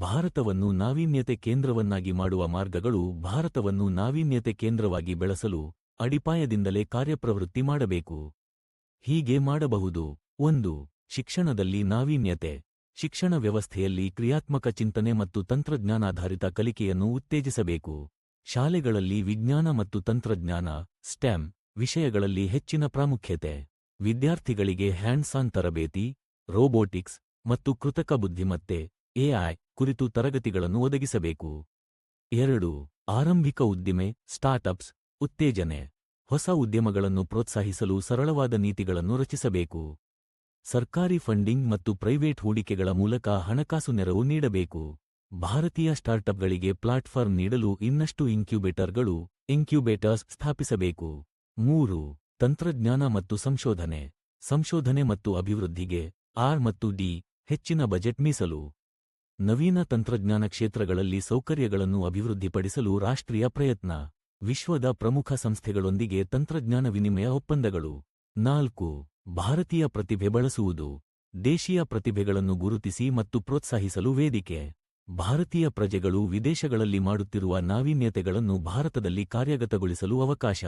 ಭಾರತವನ್ನು ನಾವೀನ್ಯತೆ ಕೇಂದ್ರವನ್ನಾಗಿ ಮಾಡುವ ಮಾರ್ಗಗಳು ಭಾರತವನ್ನು ನಾವೀನ್ಯತೆ ಕೇಂದ್ರವಾಗಿ ಬೆಳೆಸಲು ಅಡಿಪಾಯದಿಂದಲೇ ಕಾರ್ಯಪ್ರವೃತ್ತಿ ಮಾಡಬೇಕು. ಹೀಗೆ ಮಾಡಬಹುದು. ಒಂದು, ಶಿಕ್ಷಣದಲ್ಲಿ ನಾವೀನ್ಯತೆ. ಶಿಕ್ಷಣ ವ್ಯವಸ್ಥೆಯಲ್ಲಿ ಕ್ರಿಯಾತ್ಮಕ ಚಿಂತನೆ ಮತ್ತು ತಂತ್ರಜ್ಞಾನಾಧಾರಿತ ಕಲಿಕೆಯನ್ನು ಉತ್ತೇಜಿಸಬೇಕು. ಶಾಲೆಗಳಲ್ಲಿ ವಿಜ್ಞಾನ ಮತ್ತು ತಂತ್ರಜ್ಞಾನ, ಸ್ಟೆಮ್, ವಿಷಯಗಳಲ್ಲಿ ಹೆಚ್ಚಿನ ಪ್ರಾಮುಖ್ಯತೆ. ವಿದ್ಯಾರ್ಥಿಗಳಿಗೆ ಹ್ಯಾಂಡ್ಸಾನ್ ತರಬೇತಿ, ರೋಬೋಟಿಕ್ಸ್ ಮತ್ತು ಕೃತಕ ಬುದ್ಧಿಮತ್ತೆ ಎಐ ಕುರಿತು ತರಗತಿಗಳನ್ನು ಒದಗಿಸಬೇಕು. ಎರಡು, ಆರಂಭಿಕ ಉದ್ದಿಮೆ, ಸ್ಟಾರ್ಟ್ಅಪ್ಸ್, ಉತ್ತೇಜನೆ, ಹೊಸ ಉದ್ಯಮಗಳನ್ನು ಪ್ರೋತ್ಸಾಹಿಸಲು ಸರಳವಾದ ನೀತಿಗಳನ್ನು ರಚಿಸಬೇಕು. ಸರ್ಕಾರಿ ಫಂಡಿಂಗ್ ಮತ್ತು ಪ್ರೈವೇಟ್ ಹೂಡಿಕೆಗಳ ಮೂಲಕ ಹಣಕಾಸು ನೆರವು ನೀಡಬೇಕು. ಭಾರತೀಯ ಸ್ಟಾರ್ಟ್ಅಪ್ಗಳಿಗೆ ಪ್ಲಾಟ್ಫಾರ್ಮ್ ನೀಡಲು ಇನ್ನಷ್ಟು ಇನ್ಕ್ಯುಬೇಟರ್ಗಳು, ಇನ್ಕ್ಯುಬೇಟರ್ಸ್ ಸ್ಥಾಪಿಸಬೇಕು. ಮೂರು, ತಂತ್ರಜ್ಞಾನ ಮತ್ತು ಸಂಶೋಧನೆ. ಸಂಶೋಧನೆ ಮತ್ತು ಅಭಿವೃದ್ಧಿಗೆ ಆರ್ ಮತ್ತು ಡಿ ಹೆಚ್ಚಿನ ಬಜೆಟ್ ಮೀಸಲು. ನವೀನ ತಂತ್ರಜ್ಞಾನ ಕ್ಷೇತ್ರಗಳಲ್ಲಿ ಸೌಕರ್ಯಗಳನ್ನು ಅಭಿವೃದ್ಧಿಪಡಿಸಲು ರಾಷ್ಟ್ರೀಯ ಪ್ರಯತ್ನ. ವಿಶ್ವದ ಪ್ರಮುಖ ಸಂಸ್ಥೆಗಳೊಂದಿಗೆ ತಂತ್ರಜ್ಞಾನ ವಿನಿಮಯ ಒಪ್ಪಂದಗಳು. ನಾಲ್ಕು. ಭಾರತೀಯ ಪ್ರತಿಭೆ ಬಳಸುವುದು. ದೇಶೀಯ ಪ್ರತಿಭೆಗಳನ್ನು ಗುರುತಿಸಿ ಮತ್ತು ಪ್ರೋತ್ಸಾಹಿಸಲು ವೇದಿಕೆ. ಭಾರತೀಯ ಪ್ರಜೆಗಳು ವಿದೇಶಗಳಲ್ಲಿ ಮಾಡುತ್ತಿರುವ ನಾವೀನ್ಯತೆಗಳನ್ನು ಭಾರತದಲ್ಲಿ ಕಾರ್ಯಗತಗೊಳಿಸಲು ಅವಕಾಶ.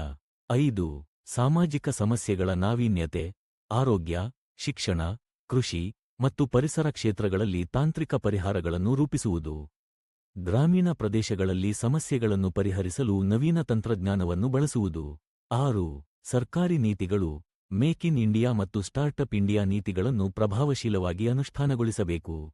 ಐದು. ಸಾಮಾಜಿಕ ಸಮಸ್ಯೆಗಳ ನಾವೀನ್ಯತೆ. ಆರೋಗ್ಯ, ಶಿಕ್ಷಣ, ಕೃಷಿ ಮತ್ತು ಪರಿಸರ ಕ್ಷೇತ್ರಗಳಲ್ಲಿ ತಾಂತ್ರಿಕ ಪರಿಹಾರಗಳನ್ನು ರೂಪಿಸುವುದು. ಗ್ರಾಮೀಣ ಪ್ರದೇಶಗಳಲ್ಲಿ ಸಮಸ್ಯೆಗಳನ್ನು ಪರಿಹರಿಸಲು ನವೀನ ತಂತ್ರಜ್ಞಾನವನ್ನು ಬಳಸುವುದು. ಆರು, ಸರ್ಕಾರಿ ನೀತಿಗಳು, ಮೇಕ್ ಇನ್ ಇಂಡಿಯಾ ಮತ್ತು ಸ್ಟಾರ್ಟ್ಅಪ್ ಇಂಡಿಯಾ ನೀತಿಗಳನ್ನು ಪ್ರಭಾವಶೀಲವಾಗಿ ಅನುಷ್ಠಾನಗೊಳಿಸಬೇಕು.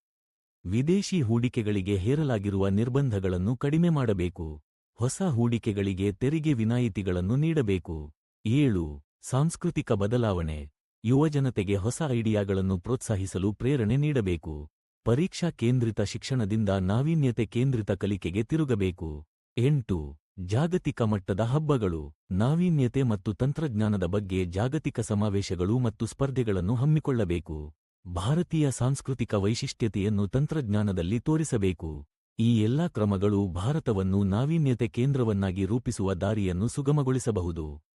ವಿದೇಶಿ ಹೂಡಿಕೆಗಳಿಗೆ ಹೇರಲಾಗಿರುವ ನಿರ್ಬಂಧಗಳನ್ನು ಕಡಿಮೆ ಮಾಡಬೇಕು. ಹೊಸ ಹೂಡಿಕೆಗಳಿಗೆ ತೆರಿಗೆ ವಿನಾಯಿತಿಗಳನ್ನು ನೀಡಬೇಕು. ಏಳು, ಸಾಂಸ್ಕೃತಿಕ ಬದಲಾವಣೆ. ಯುವಜನತೆಗೆ ಹೊಸ ಐಡಿಯಾಗಳನ್ನು ಪ್ರೋತ್ಸಾಹಿಸಲು ಪ್ರೇರಣೆ ನೀಡಬೇಕು. ಪರೀಕ್ಷಾ ಕೇಂದ್ರಿತ ಶಿಕ್ಷಣದಿಂದ ನಾವೀನ್ಯತೆ ಕೇಂದ್ರಿತ ಕಲಿಕೆಗೆ ತಿರುಗಬೇಕು. ಎಂಟು, ಜಾಗತಿಕ ಮಟ್ಟದ ಹಬ್ಬಗಳು. ನಾವೀನ್ಯತೆ ಮತ್ತು ತಂತ್ರಜ್ಞಾನದ ಬಗ್ಗೆ ಜಾಗತಿಕ ಸಮಾವೇಶಗಳು ಮತ್ತು ಸ್ಪರ್ಧೆಗಳನ್ನು ಹಮ್ಮಿಕೊಳ್ಳಬೇಕು. ಭಾರತೀಯ ಸಾಂಸ್ಕೃತಿಕ ವೈಶಿಷ್ಟ್ಯತೆಯನ್ನು ತಂತ್ರಜ್ಞಾನದಲ್ಲಿ ತೋರಿಸಬೇಕು. ಈ ಎಲ್ಲಾ ಕ್ರಮಗಳು ಭಾರತವನ್ನು ನಾವೀನ್ಯತೆ ಕೇಂದ್ರವನ್ನಾಗಿ ರೂಪಿಸುವ ದಾರಿಯನ್ನು ಸುಗಮಗೊಳಿಸಬಹುದು.